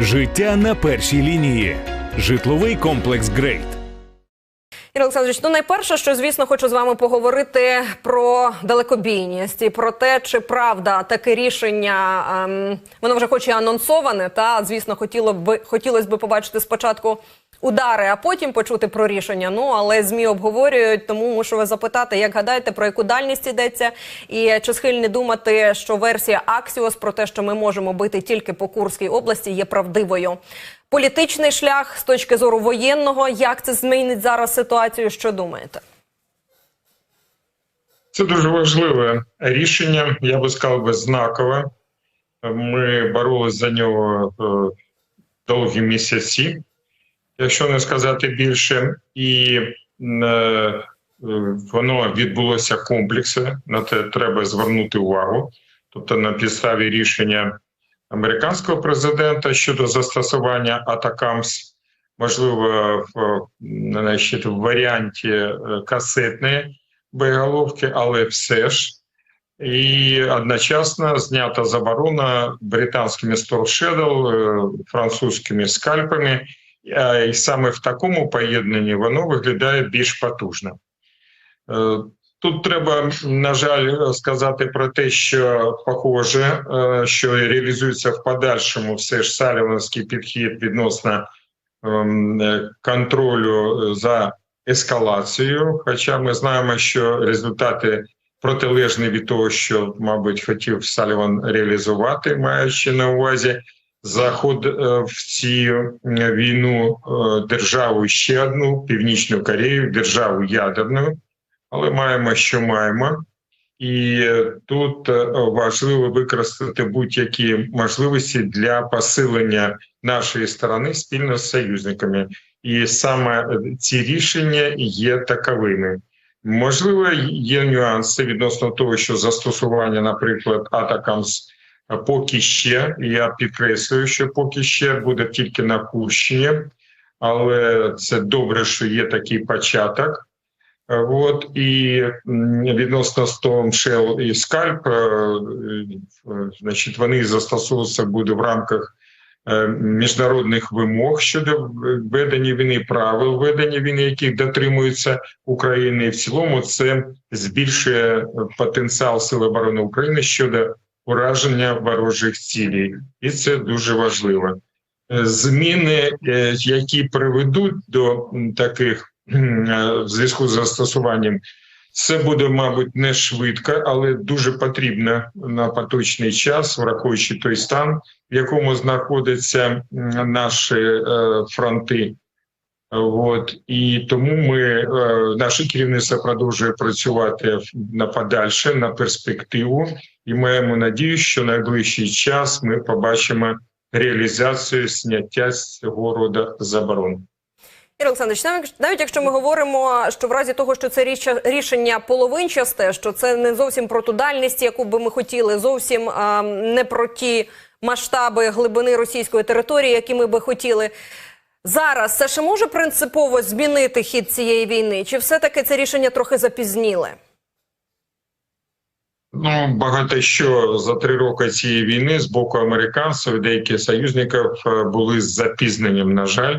Життя на першій лінії. Житловий комплекс Грейт. Ігор Олександрович, ну найперше, що звісно, хочу з вами поговорити про далекобійність і про те, чи правда таке рішення ем, воно вже хоч і анонсоване, та звісно, хотіло б хотілося б побачити спочатку удари, а потім почути про рішення. Ну але змі обговорюють, тому мушу вас запитати, як гадаєте, про яку дальність йдеться, і чи схильні думати, що версія Аксіос про те, що ми можемо бити тільки по Курській області, є правдивою. Політичний шлях з точки зору воєнного, як це змінить зараз ситуацію? Що думаєте? Це дуже важливе рішення. Я би сказав би знакове. Ми боролись за нього е, довгі місяці, якщо не сказати більше, і е, воно відбулося комплексне. На це треба звернути увагу. Тобто, на підставі рішення американського президента щодо застосування Атакамс, можливо, в, значить, в варіанті е, касетної боєголовки, але все ж. І одночасно знята заборона британськими Storm е, французькими скальпами, і саме в такому поєднанні воно виглядає більш потужно. Е, Тут треба, на жаль, сказати про те, що похоже, е, що реалізується в подальшому все ж саліванський підхід відносно ем, е, контролю за ескалацією. Хоча ми знаємо, що результати протилежні від того, що, мабуть, хотів Саліван реалізувати, маючи на увазі заход е, в цю війну е, державу ще одну північну Корею, державу ядерну. Але маємо, що маємо, і тут е, важливо використати будь-які можливості для посилення нашої сторони спільно з союзниками, і саме ці рішення є таковими. Можливо, є нюанси відносно того, що застосування, наприклад, Атакамс поки ще я підкреслюю, що поки ще буде тільки на Курщині, але це добре, що є такий початок. От і відносно Shell і Scalp, значить, вони застосовуватися буде в рамках е, міжнародних вимог щодо ведення війни, правил ведення війни, яких дотримується Україна, і в цілому це збільшує потенціал Сил оборони України щодо ураження ворожих цілей, і це дуже важливо. Е, зміни, е, які приведуть до таких в зв'язку з застосуванням. Це буде, мабуть, не швидко, але дуже потрібно на поточний час, враховуючи той стан, в якому знаходяться наші е, фронти. От і тому ми е, наше керівництво продовжує працювати на подальше на перспективу, і маємо надію, що найближчий час ми побачимо реалізацію зняття цього роду заборон. Олександрович, навіть, якщо ми говоримо, що в разі того, що це річ, рішення половинчасте, що це не зовсім про ту дальність, яку би ми хотіли, зовсім а, не про ті масштаби глибини російської території, які ми би хотіли. Зараз це ще може принципово змінити хід цієї війни? Чи все-таки це рішення трохи запізніле? Ну, багато що за три роки цієї війни з боку американців, деяких союзників е, були з запізненням, на жаль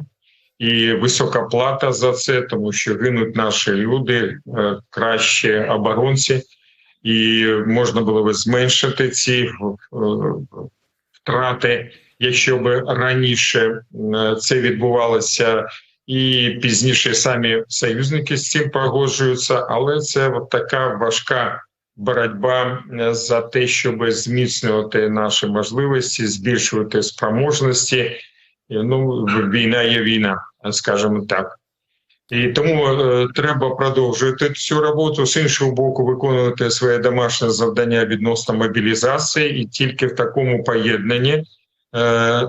і висока плата за це, тому що гинуть наші люди, е, кращі оборонці, і можна було би зменшити ці е, втрати, якщо б раніше це відбувалося. І пізніше самі союзники з цим погоджуються, але це от така важка боротьба за те, щоб зміцнювати наші можливості, збільшувати спроможності ну війна є війна, скажімо так. І тому е, треба продовжувати цю роботу з іншого боку, виконувати своє домашнє завдання відносно мобілізації, і тільки в такому поєднанні, е,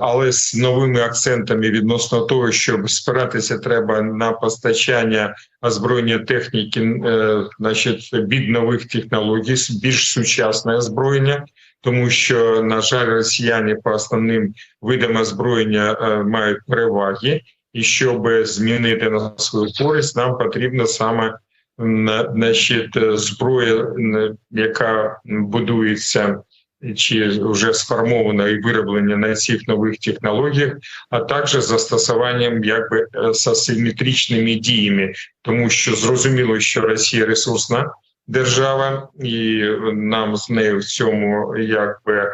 але з новими акцентами відносно того, щоб спиратися треба на постачання озброєння техніки, е, значить від нових технологій, більш сучасне озброєння. Тому що на жаль, росіяни по основним видам озброєння е, мають переваги, і щоб змінити на свою користь, нам потрібна саме значить, зброя, яка будується чи вже сформовано і вироблення на цих нових технологіях, а також застосуванням якби е, з асиметричними діями, тому що зрозуміло, що Росія ресурсна держава, і нам з нею в цьому якби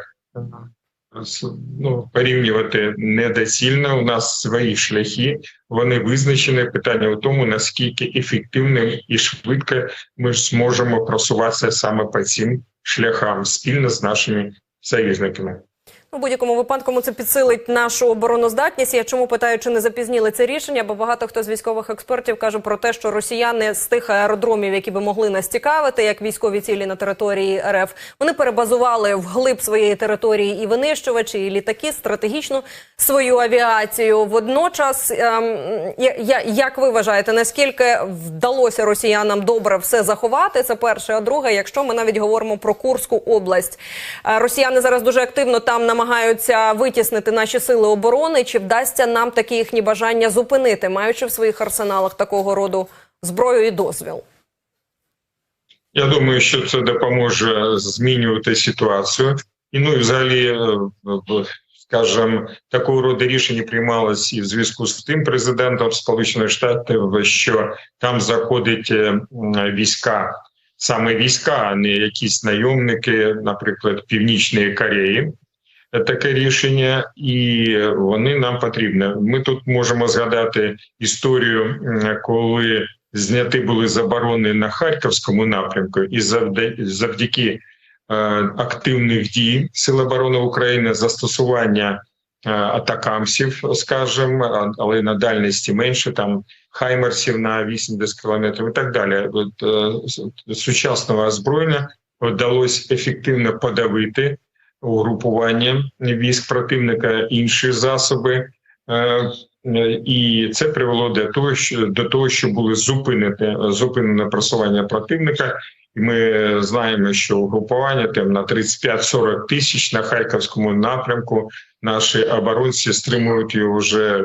ну, порівнювати недоцільно. У нас свої шляхи, вони визначені. Питання у тому, наскільки ефективно і швидко ми зможемо просуватися саме по цим шляхам спільно з нашими союзниками. У будь-якому випадку це підсилить нашу обороноздатність. Я чому питаю, чи не запізнили це рішення? Бо багато хто з військових експертів каже про те, що росіяни з тих аеродромів, які би могли нас цікавити, як військові цілі на території РФ, вони перебазували в глиб своєї території і винищувачі, і літаки, стратегічну свою авіацію. Водночас, ем, я, як ви вважаєте, наскільки вдалося росіянам добре все заховати? Це перше. А друге, якщо ми навіть говоримо про Курську область, Е, росіяни зараз дуже активно там намагаються витіснити наші сили оборони. Чи вдасться нам такі їхні бажання зупинити, маючи в своїх арсеналах такого роду зброю і дозвіл? Я думаю, що це допоможе змінювати ситуацію. І ну і взагалі, е, скажімо, такого роду рішення приймалось і в зв'язку з тим президентом Сполучених Штатів, що там заходять е, війська, саме війська, а не якісь найомники, наприклад, Північної Кореї. Таке рішення, і вони нам потрібні. Ми тут можемо згадати історію, коли зняті були заборони на харківському напрямку, і завдяки е, активних дій Сил оборони України застосування е, атакамсів, скажімо, але на дальності менше там хаймерсів на 80 кілометрів і так далі. От, е, с- сучасного озброєння вдалося ефективно подавити угрупування військ противника, інші засоби. Е, І це привело до того, що до того, що були зупинені зупинене просування противника. І ми знаємо, що угрупування там на 35-40 тисяч на харківському напрямку. Наші оборонці стримують його вже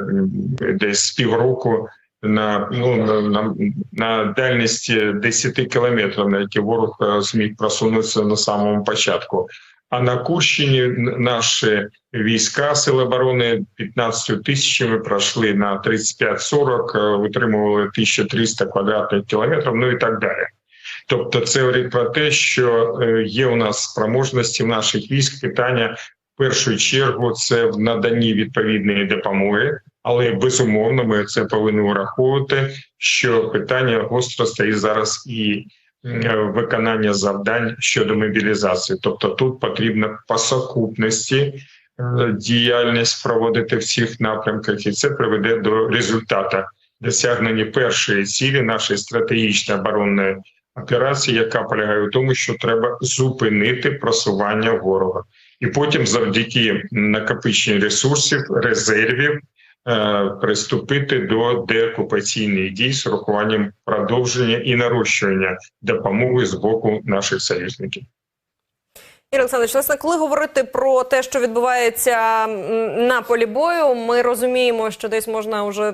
десь з півроку на ну на, на, дальності 10 кілометрів, на які ворог е, зміг просунутися на самому початку. А на Курщині наші війська Сил оборони 15 тисячами пройшли на 35-40, е, утримували 1300 квадратних кілометрів, ну і так далі. Тобто, це говорить про те, що е, є у нас спроможності в наших військ. Питання в першу чергу це в наданні відповідної допомоги, але безумовно ми це повинні враховувати. Що питання гостро стоїть зараз і виконання завдань щодо мобілізації. Тобто, тут потрібно по сукупності е, діяльність проводити в цих напрямках, і це приведе до результату досягнення першої цілі нашої стратегічної оборонної операції, яка полягає в тому, що треба зупинити просування ворога, і потім, завдяки накопиченню ресурсів, резервів, е, приступити до деокупаційних дій з урахуванням продовження і нарощування допомоги з боку наших союзників. Ігор Олександрович, власне, коли говорити про те, що відбувається на полі бою, ми розуміємо, що десь можна вже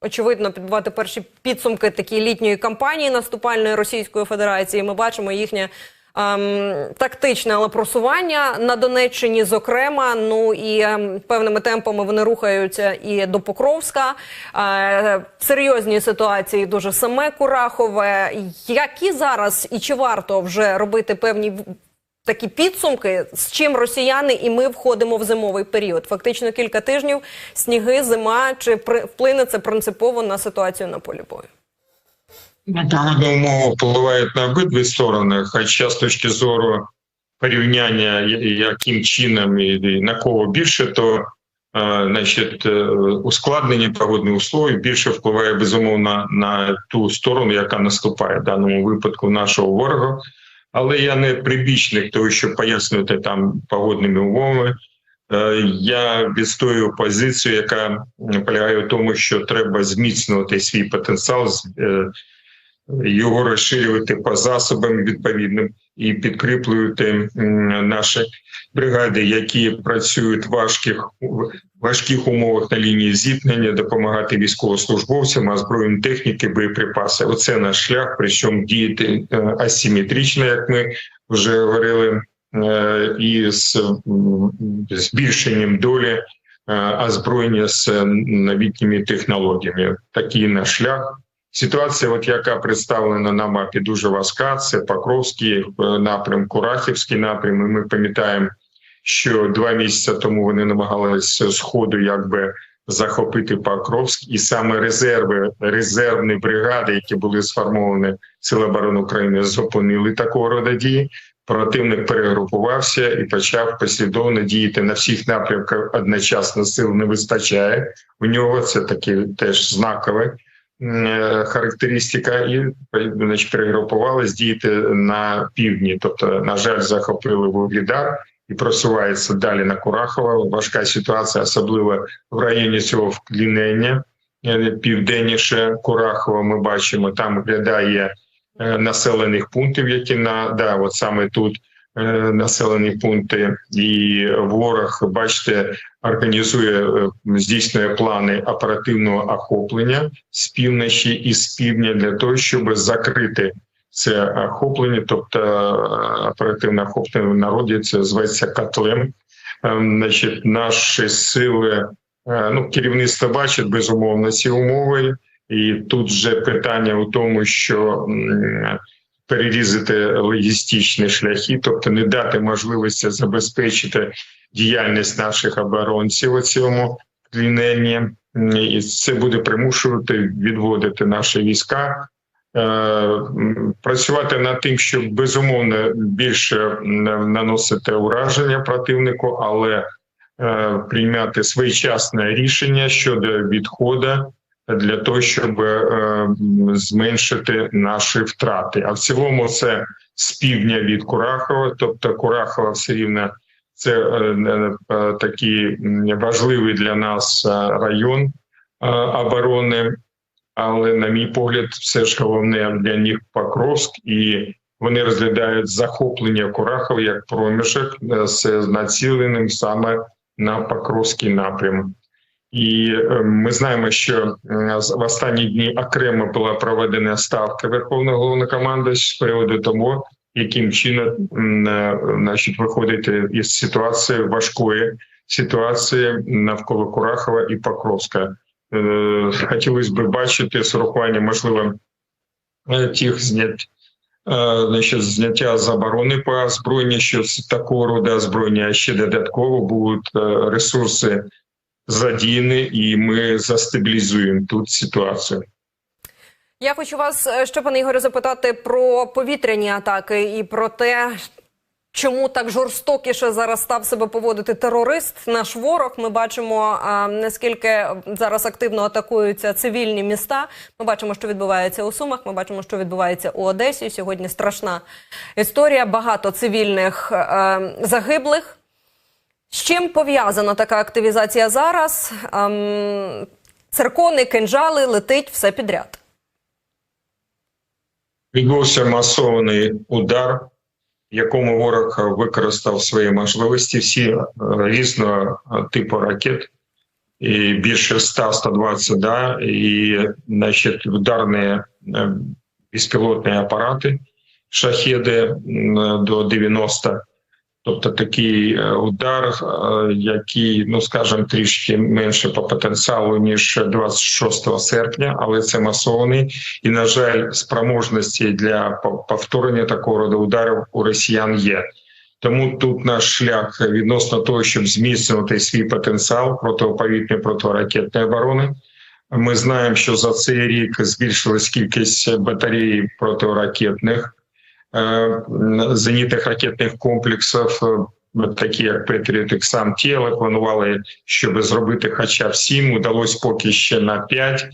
очевидно підбивати перші підсумки такої літньої кампанії наступальної Російської Федерації. Ми бачимо їхнє. Ем, тактичне але просування на Донеччині, зокрема, ну і ем, певними темпами вони рухаються і до Покровська. Е, серйозні ситуації дуже саме Курахове. Які зараз і чи варто вже робити певні такі підсумки, з чим росіяни і ми входимо в зимовий період. Фактично кілька тижнів, сніги, зима. Чи при- вплине це принципово на ситуацію на полі бою? Погода умови впливають на обидві сторони, хоча з точки зору порівняння, яким чином і на кого більше, то е, значить, е, ускладнення погодних условий більше впливає безумовно на ту сторону, яка наступає в даному випадку нашого ворога. Але я не прибічник того, щоб пояснювати там погодними умовами. Е, Я відстоюю позицію, яка полягає в тому, що треба зміцнювати свій потенціал, його розширювати по засобам відповідним і підкріплювати наші бригади, які працюють в важких важких умовах на лінії зіткнення, допомагати військовослужбовцям, озброєння техніки, боєприпаси. Оце наш шлях. Причому діяти е, асиметрично, як ми вже говорили е, і з збільшенням долі е, озброєння з новітніми технологіями. Такий наш шлях. Ситуація, от яка представлена на мапі, дуже важка. Це Покровський е, напрям, Курахівський напрям. І ми пам'ятаємо, що два місяці тому вони намагалися з ходу якби захопити Покровськ, і саме резерви, резервні бригади, які були сформовані Сили оборони України, зупинили такого роду дії. Противник перегрупувався і почав послідовно діяти на всіх напрямках. Одночасно сил не вистачає. У нього це таке теж знакове характеристика, і значить, перегрупувались діяти на півдні. Тобто, на жаль, захопили Вугледар і просувається далі на Курахово. Важка ситуація, особливо в районі цього вклінення. Е, Південніше Курахова ми бачимо, там виглядає е, населених пунктів, які на да, от саме тут е, населені пункти, і ворог, бачите, організує е, здійснює плани оперативного охоплення з півночі і з півдня для того, щоб закрити це охоплення, тобто е, оперативне охоплення в народі це зветься котлем. Ем, Значить, наші сили, е, ну керівництво бачить безумовно ці умови, і тут вже питання у тому, що перерізати логістичні шляхи, тобто не дати можливості забезпечити діяльність наших оборонців у цьому кліненні, М, і це буде примушувати відводити наші війська. е, Працювати над тим, щоб безумовно більше наносити ураження противнику, але е, прийняти своєчасне рішення щодо відходу для того, щоб е, зменшити наші втрати. А в цілому, це з півдня від Курахова, тобто Курахова все рівно це е, е, такий важливий для нас район оборони. Але, на мій погляд, все ж головне для них Покровськ, і вони розглядають захоплення Курахова як проміжок з націленим саме на Покровський напрям. І е, ми знаємо, що е, в останні дні окремо була проведена ставка Верховного головнокомандуючого з приводу того, яким чином е, значить, виходити із ситуації важкої ситуації навколо Курахова і Покровська. Хотілося б бачити з урахуванням, можливо, тих знять. Значить, зняття заборони по озброєнню, що з такого роду озброєння а ще додатково будуть ресурси задіяні, і ми застабілізуємо тут ситуацію. Я хочу вас, е, ще пане Ігоре, запитати про повітряні атаки і про те, чому так жорстокіше зараз став себе поводити терорист, наш ворог. Ми бачимо а, наскільки зараз активно атакуються цивільні міста. Ми бачимо, що відбувається у Сумах. Ми бачимо, що відбувається у Одесі. Сьогодні страшна історія. Багато цивільних е, загиблих. З чим пов'язана така активізація зараз? Ем, циркони, кинжали, летить все підряд. Відбувся масований удар, в якому ворог використав свої можливості, всі е, різного е, типу ракет, і більше 100-120, да, і значить, ударні е, безпілотні апарати, шахеди до 90. Тобто такий е, удар, е, який, ну скажімо, трішки менше по потенціалу ніж 26 серпня, але це масований. І на жаль, спроможності для повторення такого роду ударів у росіян є. Тому тут наш шлях відносно того, щоб зміцнювати свій потенціал протиповітряної протиракетної оборони. Ми знаємо, що за цей рік збільшилась кількість батарей протиракетних зенітних ракетних комплексів, е, такі як Петріот Іксам тіло, планували, щоб зробити хоча б сім, удалось поки ще на п'ять.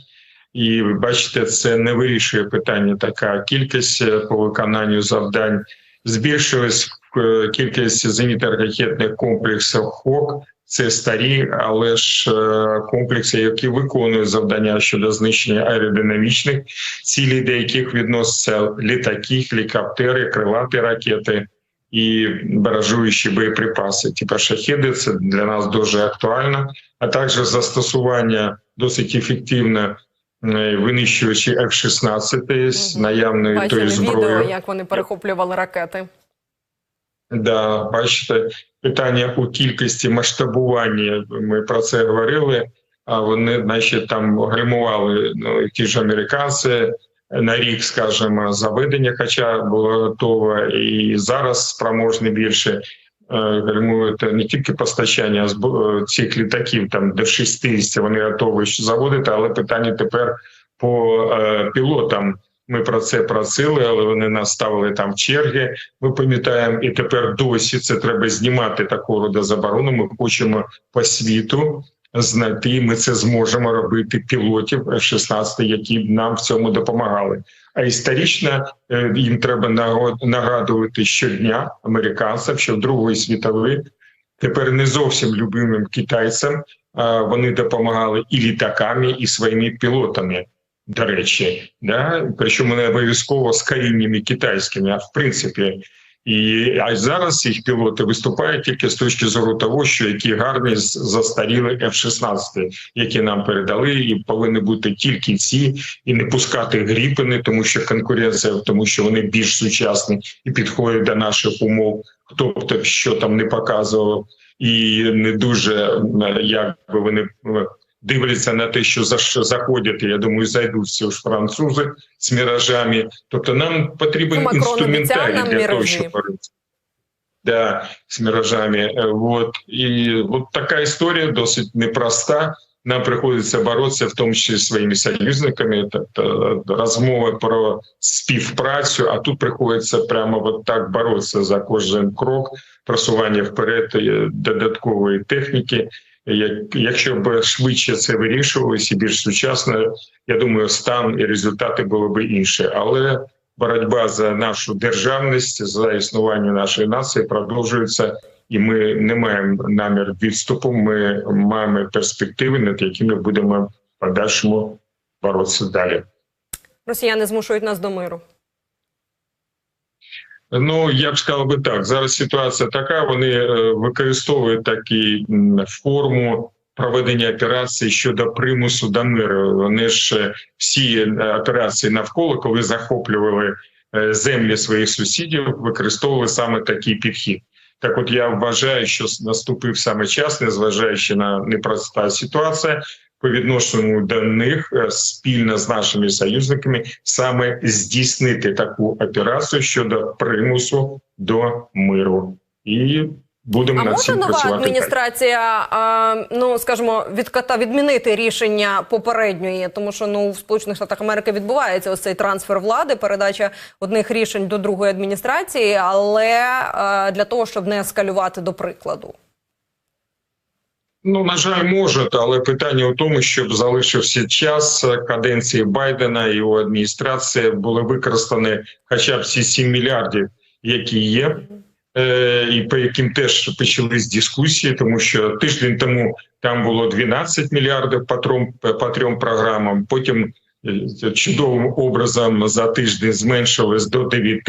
І ви бачите, це не вирішує питання. Така кількість е, по виконанню завдань збільшилась кількість зенітно-ракетних комплексів ХОК. Це старі, але ж е, комплекси, які виконують завдання щодо знищення аеродинамічних цілей, до яких відносяться літаки, гелікоптери, крилаті ракети і баражуючі боєприпаси. Типа шахеди, це для нас дуже актуально, а також застосування досить ефективне е, винищувачі F-16 з наявною тої Бачили відео, як вони перехоплювали ракети. Да, бачите, питання у кількості масштабування. Ми про це говорили. А вони, значить, там гримували ну, ті ж американці на рік, скажімо, заведення, хоча було готово, і зараз спроможні більше е, гримують не тільки постачання е, цих літаків, там до 60 вони готові заводити, але питання тепер по е, пілотам. Ми про це просили, але вони нас ставили там черги. Ми пам'ятаємо, і тепер досі це треба знімати такого роду заборону. Ми хочемо по світу знайти. Ми це зможемо робити пілотів F-16, які б нам в цьому допомагали. А історично е, їм треба нагадувати щодня американцям, що в Другої світової тепер не зовсім любимим китайцям вони допомагали і літаками, і своїми пілотами. До речі, да причому не обов'язково з коріннями китайськими, а в принципі. І а зараз їх пілоти виступають тільки з точки зору того, що які гарні застаріли F-16, які нам передали, і повинні бути тільки ці, і не пускати гріпини, тому що конкуренція, тому що вони більш сучасні і підходять до наших умов. Хто б там що там не показував, і не дуже як би вони дивляться на те, що за що заходять. і, Я думаю, зайдуть всі ж французи з міражами. Тобто нам потрібен Ну, Макрон інструментарій обіцяв нам для того, міражі. щоб боротися. Да, з міражами. Е, Вот. І от така історія досить непроста. Нам приходиться боротися, в тому числі зі своїми союзниками. Тобто розмови про співпрацю, а тут приходиться прямо от так боротися за кожен крок, просування вперед е, додаткової техніки. Як- Якщо б швидше це вирішувалося більш сучасно, я думаю, стан і результати були б інші. Але боротьба за нашу державність, за існування нашої нації продовжується, і ми не маємо намір відступу. Ми маємо перспективи, над якими будемо в подальшому боротися далі. Росіяни змушують нас до миру. Ну я б сказав би так. Зараз ситуація така. Вони е, використовують такі форму проведення операцій щодо примусу до миру. Вони ж е, всі е, операції навколо, коли захоплювали землі своїх сусідів, використовували саме такий підхід. Так, от я вважаю, що наступив саме час, незважаючи на непроста ситуація. По відношенню до них е, спільно з нашими союзниками саме здійснити таку операцію щодо примусу до миру, і будемо А над може нова адміністрація, а, ну скажімо, відката відмінити рішення попередньої, тому що ну в Сполучених Штатах Америки відбувається ось цей трансфер влади, передача одних рішень до другої адміністрації, але а, для того, щоб не ескалювати до прикладу. Ну на жаль, можуть, але питання у тому, щоб залишився час е, каденції Байдена і його адміністрації були використані хоча б ці 7 мільярдів, які є, е, і по яким теж почались дискусії, тому що тиждень тому там було 12 мільярдів по трьом, по трьом програмам. Потім е, чудовим образом за тиждень зменшилось до 9,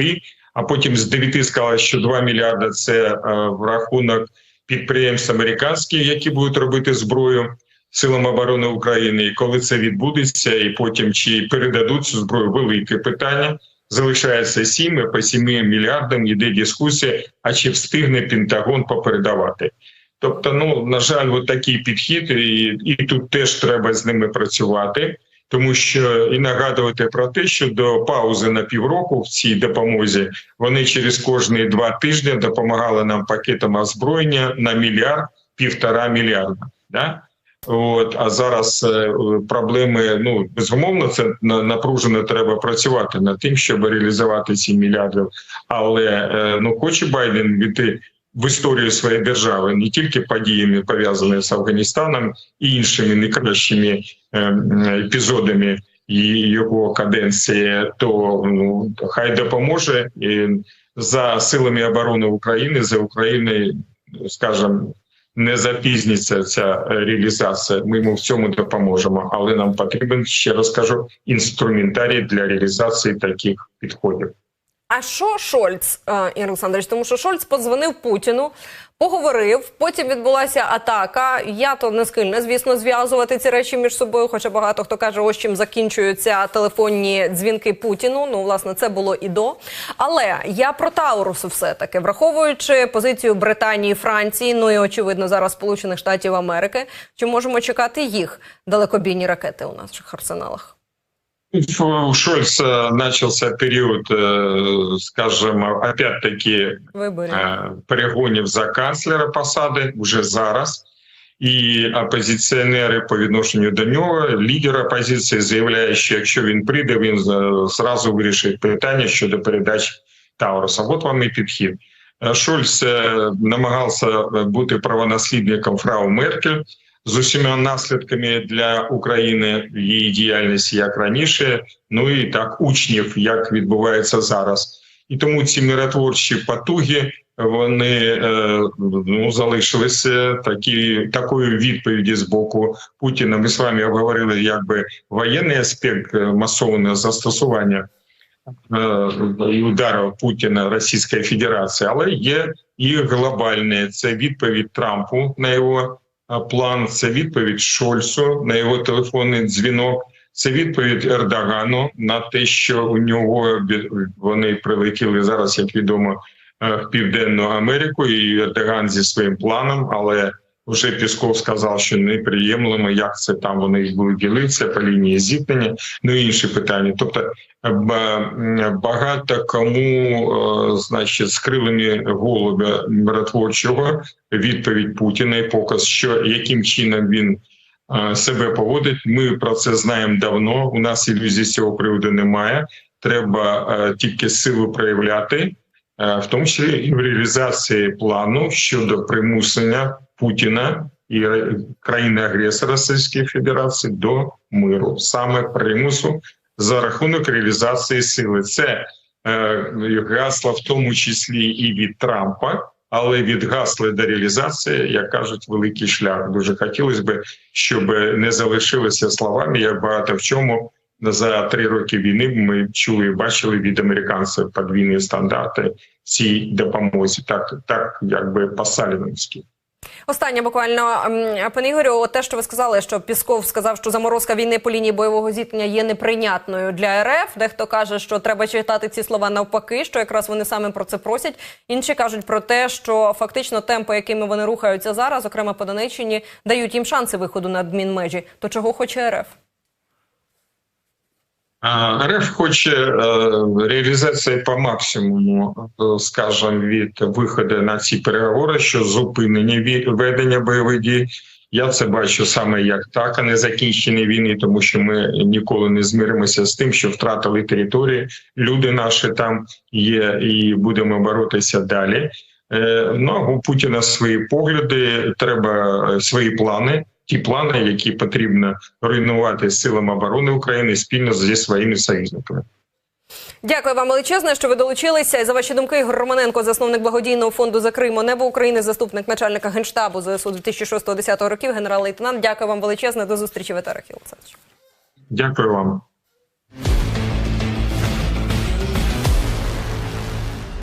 а потім з 9 сказали, що 2 мільярди це в рахунок підприємств американських, які будуть робити зброю силам оборони України, і коли це відбудеться, і потім чи передадуть цю зброю, велике питання. Залишається 7, по 7 мільярдам йде дискусія, а чи встигне Пентагон попередавати. Тобто, ну на жаль, от такий підхід, і, і тут теж треба з ними працювати, тому що і нагадувати про те, що до паузи на півроку в цій допомозі вони через кожні два тижні допомагали нам пакетом озброєння на мільярд півтора мільярда. Да? От а зараз е, проблеми. Ну безумовно, це на- напружено треба працювати над тим, щоб реалізувати ці мільярди. Але е, ну хоче Байден війти в історію своєї держави не тільки подіями пов'язаними з Афганістаном і іншими найкращими епізодами його каденції, то ну хай допоможе і за силами оборони України за Україною, скажімо, не запізніться ця реалізація. Ми йому в цьому допоможемо, але нам потрібен ще раз кажу інструментарій для реалізації таких підходів. А що Шольц, е, Ігор Олександрович? Тому що Шольц подзвонив Путіну, поговорив. Потім відбулася атака. Я то не схильна, звісно, зв'язувати ці речі між собою. Хоча багато хто каже, ось чим закінчуються телефонні дзвінки Путіну. Ну, власне, це було і до. Але я про Таурусу все таки, враховуючи позицію Британії, Франції, ну і очевидно зараз Сполучених Штатів Америки. Чи можемо чекати їх далекобійні ракети у наших арсеналах? У Шольца начался период, э, скажем, опять-таки э, перегонів за канцлера посади вже зараз. І опозиціонери по відношенню до нього, лідер опозиції заявляє, що якщо він прийде, він зразу вирішить питання щодо передачі Тауруса. От вам і підхід. Шольц намагався бути правонаслідником фрау Меркель з усіма наслідками для України її діяльності як раніше, ну і так учнів, як відбувається зараз. І тому ці миротворчі потуги вони е, ну залишилися такі такою відповіді з боку Путіна. Ми з вами обговорили якби воєнний аспект е, масованого застосування е, і ударів Путіна Російської Федерації, але є і глобальне це відповідь Трампу на його план, це відповідь Шольцу на його телефонний дзвінок. Це відповідь Ердогану на те, що у нього вони прилетіли зараз, як відомо, е, в Південну Америку, і Ердоган зі своїм планом, але вже Пісков сказав, що неприємлемо, як це там вони будуть ділитися по лінії зіткнення, ну і інші питання. Тобто е, м, багато кому, е, значить, з крилами голубя миротворчого відповідь Путіна і показ, що яким чином він е, себе поводить. Ми про це знаємо давно. У нас ілюзій з цього приводу немає. Треба е, тільки силу проявляти, е, в тому числі і в реалізації плану щодо примусення Путіна і країни-агресора Російської Федерації до миру, саме примусу за рахунок реалізації сили. Це е, гасло в тому числі і від Трампа. Але від гасла до реалізації, як кажуть, великий шлях. Дуже хотілося б, щоб не залишилося словами. Як багато в чому за три роки війни ми чули і бачили від американців подвійні стандарти цій допомозі, так так якби по-саліновськи. Останнє буквально ем, пане Ігорю, те, що ви сказали, що Пісков сказав, що заморозка війни по лінії бойового зіткнення є неприйнятною для РФ. Дехто каже, що треба читати ці слова навпаки, що якраз вони саме про це просять. Інші кажуть про те, що фактично темпи, якими вони рухаються зараз, зокрема по Донеччині, дають їм шанси виходу на адмінмежі. То чого хоче РФ? РФ хоче е, реалізації по максимуму, е, скажімо, від виходу на ці переговори, що зупинення ведення бойових дій. Я це бачу саме як так, а не закінчення війни, тому що ми ніколи не змиримося з тим, що втратили території. Люди наші там є, і будемо боротися далі. Е, Ну у Путіна свої погляди, треба свої плани. Ті плани, які потрібно руйнувати силами оборони України спільно зі своїми союзниками. Дякую вам величезне, що ви долучилися. І за ваші думки, Ігор Романенко, засновник благодійного фонду за Криму, небо України, заступник начальника генштабу ЗСУ 2006-2010 років, генерал-лейтенант. Дякую вам величезне. До зустрічі в етерах, Олександрович. Дякую вам.